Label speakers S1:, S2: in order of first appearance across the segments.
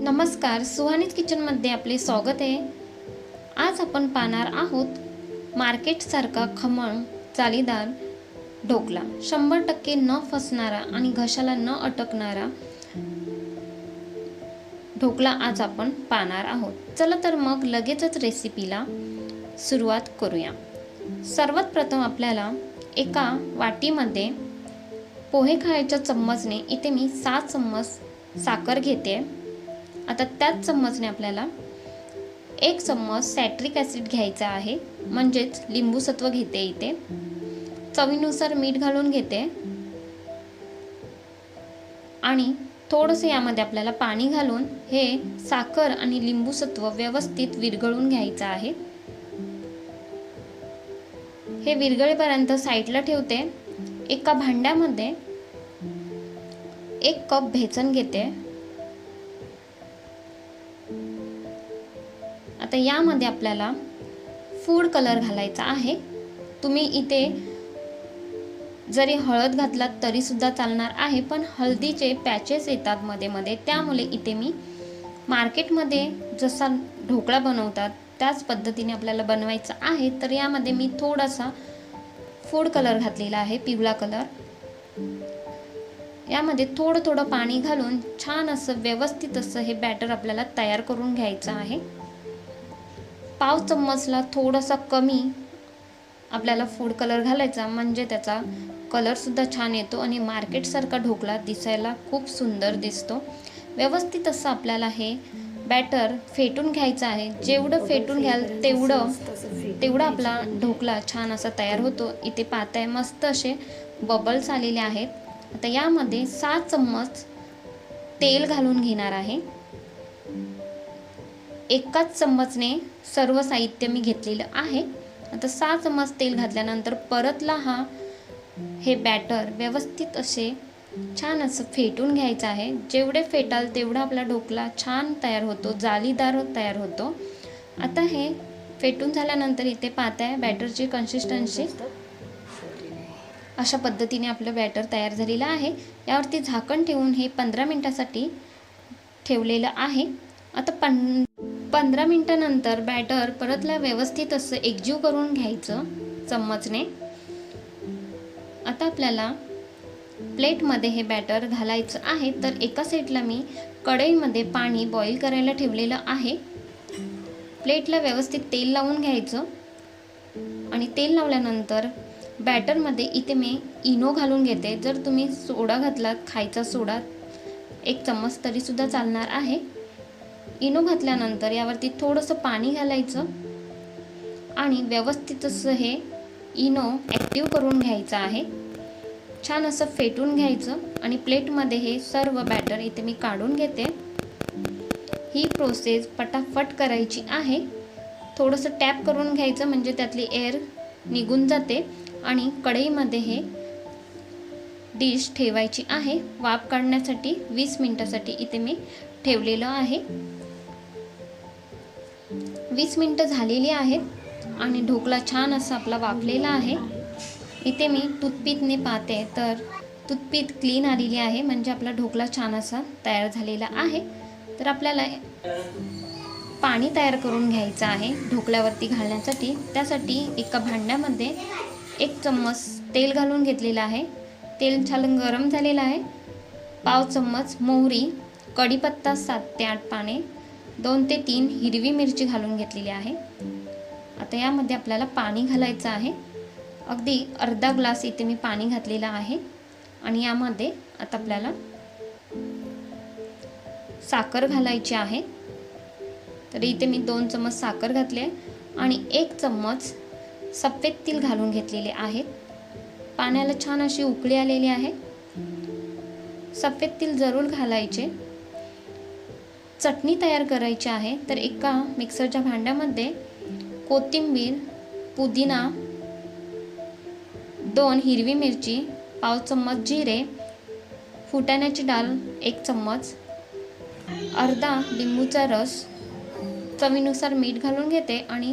S1: नमस्कार सुहानीत किचनमध्ये आपले स्वागत आहे. आज आपण पाहणार आहोत मार्केटसारखा खमण चालीदार ढोकला. शंभर टक्के न फसणारा आणि घशाला न अटकणारा ढोकला आज आपण पाहणार आहोत. चला तर मग लगेचच रेसिपीला सुरुवात करूया. सर्वात प्रथम आपल्याला एका वाटीमध्ये पोहे खायच्या चम्मचने इथे मी सात चम्मच साखर घेते. आता त्याच चम्मचने आपल्याला एक चम्मच सॅट्रिक ॲसिड घ्यायचा आहे. म्हणजेच लिंबूसत्व घेते इथे. चवीनुसार मीठ घालून घेते. आणि थोडंसं यामध्ये आपल्याला पाणी घालून हे साखर आणि लिंबूसत्व व्यवस्थित विरघळून घ्यायचं आहे. हे विरघळेपर्यंत साईडला ठेवते. एका भांड्यामध्ये एक कप भेसन घेते. आता यामध्ये आपल्याला फूड कलर घालायचा आहे. तुम्ही इथे जरी हळद घातलात तरीसुद्धा चालणार आहे पण हळदीचे पॅचेस येतात मध्ये मध्ये. त्यामुळे इथे मी मार्केटमध्ये जसा ढोकळा बनवतात त्याच पद्धतीने आपल्याला बनवायचा आहे. तर यामध्ये मी थोडासा फूड कलर घातलेला आहे पिवळा कलर यामध्ये थोडं थोडं पाणी घालून छान असं व्यवस्थित असं हे बॅटर आपल्याला तयार करून घ्यायचं आहे. पाव चम्मचला थोडासा कमी आपल्याला फूड कलर घालायचा. म्हणजे त्याचा कलरसुद्धा छान येतो आणि मार्केटसारखा ढोकळा दिसायला खूप सुंदर दिसतो. व्यवस्थित असं आपल्याला हे बॅटर फेटून घ्यायचं आहे. जेवढं फेटून घ्याल तेवढं तेवढा आपला ढोकळा छान असा तयार होतो. इथे पाहताय मस्त असे बबल्स आलेले आहेत. आता यामध्ये सात चम्मच तेल घालून घेणार आहे. एकाच चम्मचने सर्व साहित्य मी घेतलेलं आहे. आता सहा चम्मच तेल घातल्यानंतर परतला हा हे बॅटर व्यवस्थित असे छान असं फेटून घ्यायचं आहे. जेवढे फेटाल तेवढा आपला ढोकला छान तयार होतो जालीदार तयार होतो. आता हे फेटून झाल्यानंतर इथे पाहताय बॅटरची कन्सिस्टन्सी अशा पद्धतीने आपलं बॅटर तयार झालेलं आहे. यावरती झाकण ठेवून हे पंधरा मिनटासाठी ठेवलेलं आहे. आता पं पंधरा मिनटानंतर बॅटर परतला व्यवस्थित असं एकजीव करून घ्यायचं चम्मचने. आता आपल्याला प्लेटमध्ये हे बॅटर घालायचं आहे तर एका साईडला मी कढईमध्ये पाणी बॉईल करायला ठेवलेलं आहे. प्लेटला व्यवस्थित तेल लावून घ्यायचं. आणि तेल लावल्यानंतर बॅटरमध्ये इथे मी इनो घालून घेते. जर तुम्ही सोडा घातलात खायचा सोडा एक चम्मच तरीसुद्धा चालणार आहे. इनो घातल्यानंतर यावरती थोडंसं पाणी घालायचं आणि व्यवस्थित असं हे इनो ॲक्टिव्ह करून घ्यायचं आहे. छान असं फेटून घ्यायचं आणि प्लेटमध्ये हे सर्व बॅटर इथे मी काढून घेते. ही प्रोसेस पटाफट करायची आहे. थोडंसं टॅप करून घ्यायचं म्हणजे त्यातली एअर निघून जाते आणि कढईमध्ये हे डिश ठेवायची आहे. वाफ काढण्यासाठी वीस मिनटासाठी इथे मी ठेवलेलं आहे. वीस मिनटं झालेली आहेत आणि ढोकळा छान असा आपला वाफलेला आहे. इथे मी टूथपीकने पाहते तर टूथपीक क्लीन आलेली आहे म्हणजे आपला ढोकळा छान असा तयार झालेला आहे. तर आपल्याला पाणी तयार करून घ्यायचं आहे ढोकळ्यावरती घालण्यासाठी. त्यासाठी एका भांड्यामध्ये एक चम्मच तेल घालून घेतलेलं आहे. तेल छान गरम झालेलं आहे. पाव चम्मच मोहरी कढीपत्ता सात ते आठ पाने दोन ते तीन हिरवी मिरची घालून घेतलेली आहे. आता यामध्ये आपल्याला पाणी घालायचं आहे. अगदी अर्धा ग्लास इथे मी पाणी घातलेलं आहे. आणि यामध्ये आता आपल्याला साखर घालायची आहे. तर इथे मी दोन चम्मच साखर घातली आहे. आणि एक चम्मच सफेद तील घालून घेतलेले आहेत पाण्याला छान अशी उकळी आलेली आहे. सफेद तील जरूर घालायचे. चटणी तयार करायची आहे तर एका मिक्सरच्या भांड्यामध्ये कोथिंबीर पुदिना दोन हिरवी मिरची पाव चम्मच जिरे फुटाण्याची डाळ एक चम्मच अर्धा लिंबूचा रस चवीनुसार मीठ घालून घेते आणि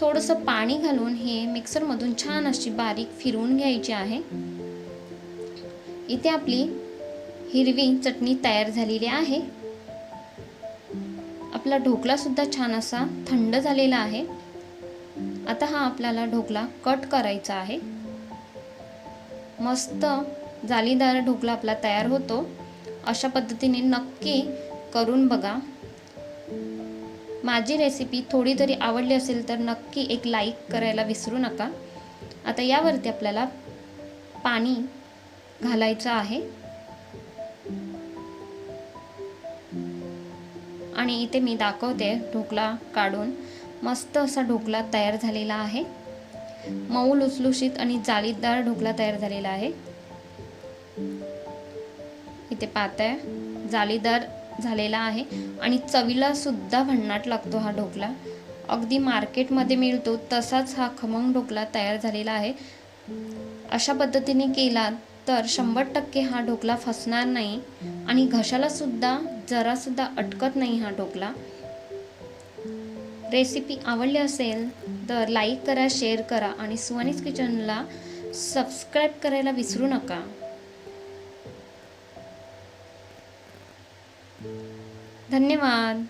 S1: थोडंसं पाणी घालून हे मिक्सरमधून छान अशी बारीक फिरवून घ्यायची आहे. इथे आपली हिरवी चटणी तयार झालेली आहे. आपला ढोकलासुद्धा छान असा थंड झालेला आहे. आता हा आपल्याला ढोकला कट करायचा आहे. मस्त जालीदार ढोकला आपला तयार होतो. अशा पद्धतीने नक्की करून बघा. माझी रेसिपी थोडी तरी आवडली असेल तर नक्की एक लाईक करायला विसरू नका. आता यावरती आपल्याला पाणी घालायचं आहे. आणि इथे मी दाखवते ढोकला काढून. मस्त असा ढोकला तयार झालेला आहे. मऊ लुसलुशीत आणि जाळीदार ढोकला तयार झालेला आहे. इथे पाहताय जाळीदार झालेला आहे आणि चवीला सुद्धा भन्नाट लागतो हा ढोकला. अगदी मार्केटमध्ये मिळतो तसाच हा खमंग ढोकला तयार झालेला आहे. अशा पद्धतीने केला तर शंभर टक्के हा ढोकला फसणार नाही आणि घशालासुद्धा जरासुद्धा अटकत नाही हा ढोकला. रेसिपी आवडली असेल तर लाईक करा शेअर करा आणि सुवानीस किचनला सबस्क्राईब करायला विसरू नका. धन्यवाद.